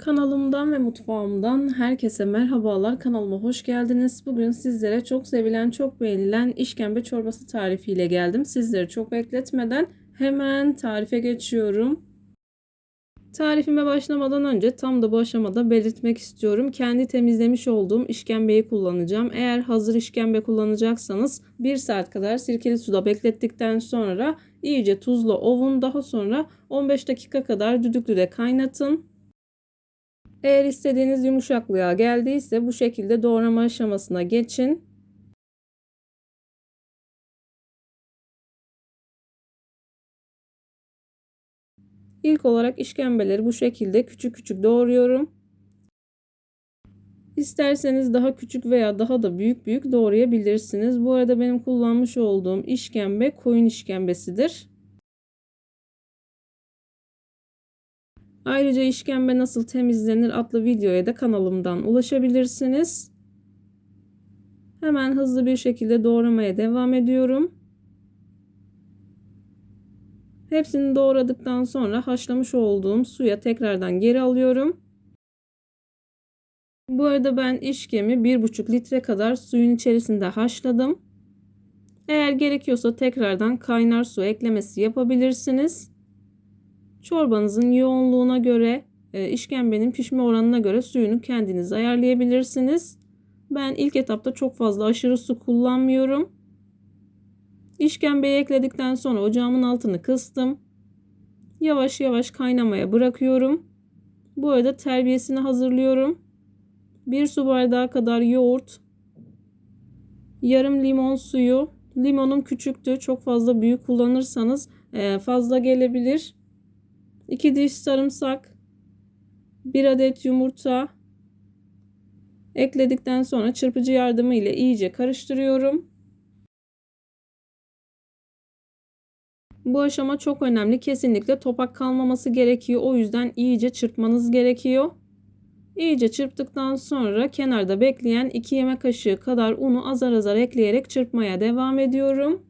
Kanalımdan ve mutfağımdan herkese merhabalar. Kanalıma hoş geldiniz. Bugün sizlere çok sevilen, çok beğenilen işkembe çorbası tarifiyle geldim. Sizleri çok bekletmeden hemen tarife geçiyorum. Tarifime başlamadan önce tam da bu aşamada belirtmek istiyorum. Kendi temizlemiş olduğum işkembeyi kullanacağım. Eğer hazır işkembe kullanacaksanız 1 saat kadar sirkeli suda beklettikten sonra iyice tuzla ovun. Daha sonra 15 dakika kadar düdüklüde kaynatın. Eğer istediğiniz yumuşaklığa geldiyse bu şekilde doğrama aşamasına geçin. İlk olarak işkembeleri bu şekilde küçük küçük doğruyorum. İsterseniz daha küçük veya daha da büyük büyük doğrayabilirsiniz. Bu arada benim kullanmış olduğum işkembe koyun işkembesidir. Ayrıca işkembe nasıl temizlenir adlı videoya da kanalımdan ulaşabilirsiniz. Hemen hızlı bir şekilde doğramaya devam ediyorum. Hepsini doğradıktan sonra haşlamış olduğum suya tekrardan geri alıyorum. Bu arada ben işkemi 1,5 litre kadar suyun içerisinde haşladım. Eğer gerekiyorsa tekrardan kaynar su eklemesi yapabilirsiniz. Çorbanızın yoğunluğuna göre, e, işkembenin pişme oranına göre suyunu kendiniz ayarlayabilirsiniz. Ben ilk etapta çok fazla aşırı su kullanmıyorum. İşkembeyi ekledikten sonra ocağımın altını kıstım. Yavaş yavaş kaynamaya bırakıyorum. Bu arada terbiyesini hazırlıyorum. 1 su bardağı kadar yoğurt, yarım limon suyu. Limonum küçüktü. Çok fazla büyük kullanırsanız e, fazla gelebilir. 2 diş sarımsak, 1 adet yumurta ekledikten sonra çırpıcı yardımı ile iyice karıştırıyorum. Bu aşama çok önemli. Kesinlikle topak kalmaması gerekiyor. O yüzden iyice çırpmanız gerekiyor. İyice çırptıktan sonra kenarda bekleyen 2 yemek kaşığı kadar unu azar azar ekleyerek çırpmaya devam ediyorum.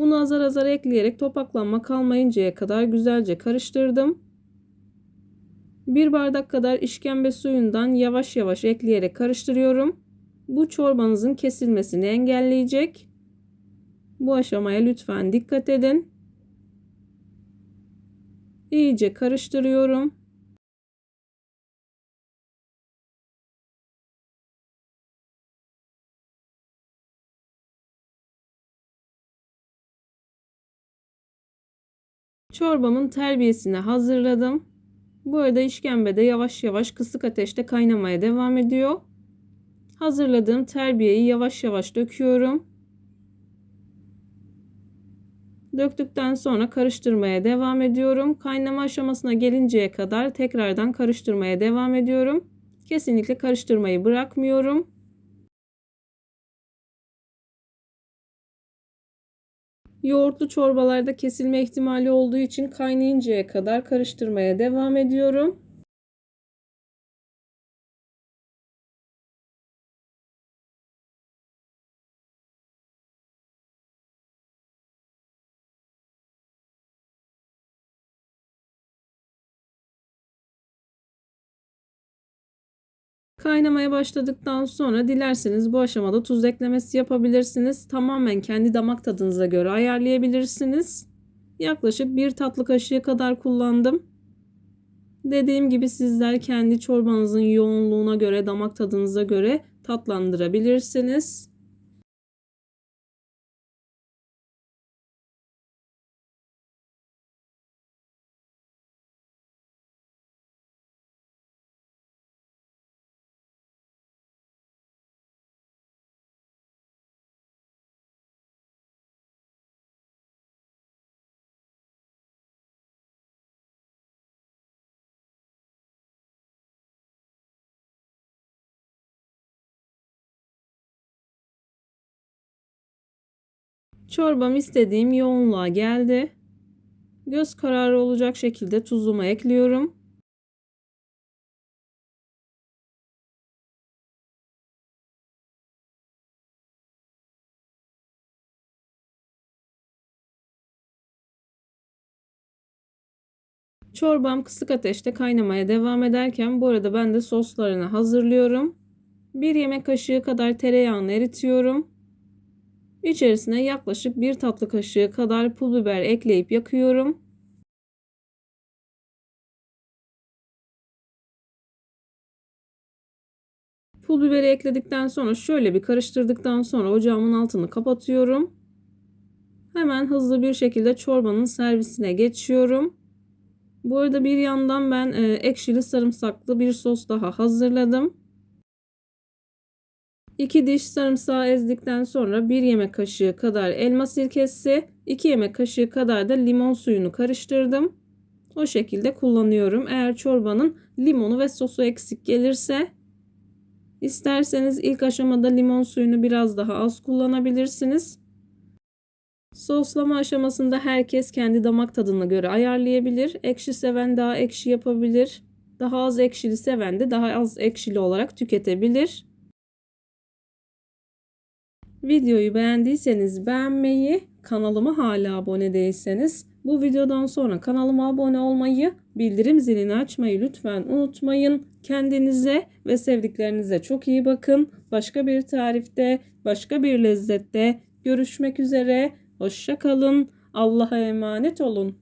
Unu azar azar ekleyerek topaklanma kalmayıncaya kadar güzelce karıştırdım. Bir bardak kadar işkembe suyundan yavaş yavaş ekleyerek karıştırıyorum. Bu çorbanızın kesilmesini engelleyecek. Bu aşamaya lütfen dikkat edin. İyice karıştırıyorum. Çorbamın terbiyesini hazırladım. Bu arada işkembe de yavaş yavaş kısık ateşte kaynamaya devam ediyor. Hazırladığım terbiyeyi yavaş yavaş döküyorum. Döktükten sonra karıştırmaya devam ediyorum. Kaynama aşamasına gelinceye kadar tekrardan karıştırmaya devam ediyorum. Kesinlikle karıştırmayı bırakmıyorum. Yoğurtlu çorbalarda kesilme ihtimali olduğu için kaynayıncaya kadar karıştırmaya devam ediyorum. Kaynamaya başladıktan sonra dilerseniz bu aşamada tuz eklemesi yapabilirsiniz. Tamamen kendi damak tadınıza göre ayarlayabilirsiniz. Yaklaşık bir tatlı kaşığı kadar kullandım. Dediğim gibi sizler kendi çorbanızın yoğunluğuna göre, damak tadınıza göre tatlandırabilirsiniz. Çorbam istediğim yoğunluğa geldi. Göz kararı olacak şekilde tuzumu ekliyorum. Çorbam kısık ateşte kaynamaya devam ederken bu arada ben de soslarını hazırlıyorum. 1 yemek kaşığı kadar tereyağını eritiyorum. İçerisine yaklaşık 1 tatlı kaşığı kadar pul biber ekleyip yakıyorum. Pul biberi ekledikten sonra şöyle bir karıştırdıktan sonra ocağımın altını kapatıyorum. Hemen hızlı bir şekilde çorbanın servisine geçiyorum. Bu arada bir yandan ben e, ekşili sarımsaklı bir sos daha hazırladım. 2 diş sarımsağı ezdikten sonra 1 yemek kaşığı kadar elma sirkesi, 2 yemek kaşığı kadar da limon suyunu karıştırdım. O şekilde kullanıyorum. Eğer çorbanın limonu ve sosu eksik gelirse isterseniz ilk aşamada limon suyunu biraz daha az kullanabilirsiniz. Soslama aşamasında herkes kendi damak tadına göre ayarlayabilir. Ekşi seven daha ekşi yapabilir. Daha az ekşili seven de daha az ekşili olarak tüketebilir. Videoyu beğendiyseniz beğenmeyi, kanalıma hala abone değilseniz bu videodan sonra kanalıma abone olmayı, bildirim zilini açmayı lütfen unutmayın. Kendinize ve sevdiklerinize çok iyi bakın. Başka bir tarifte, başka bir lezzette görüşmek üzere. Hoşça kalın. Allah'a emanet olun.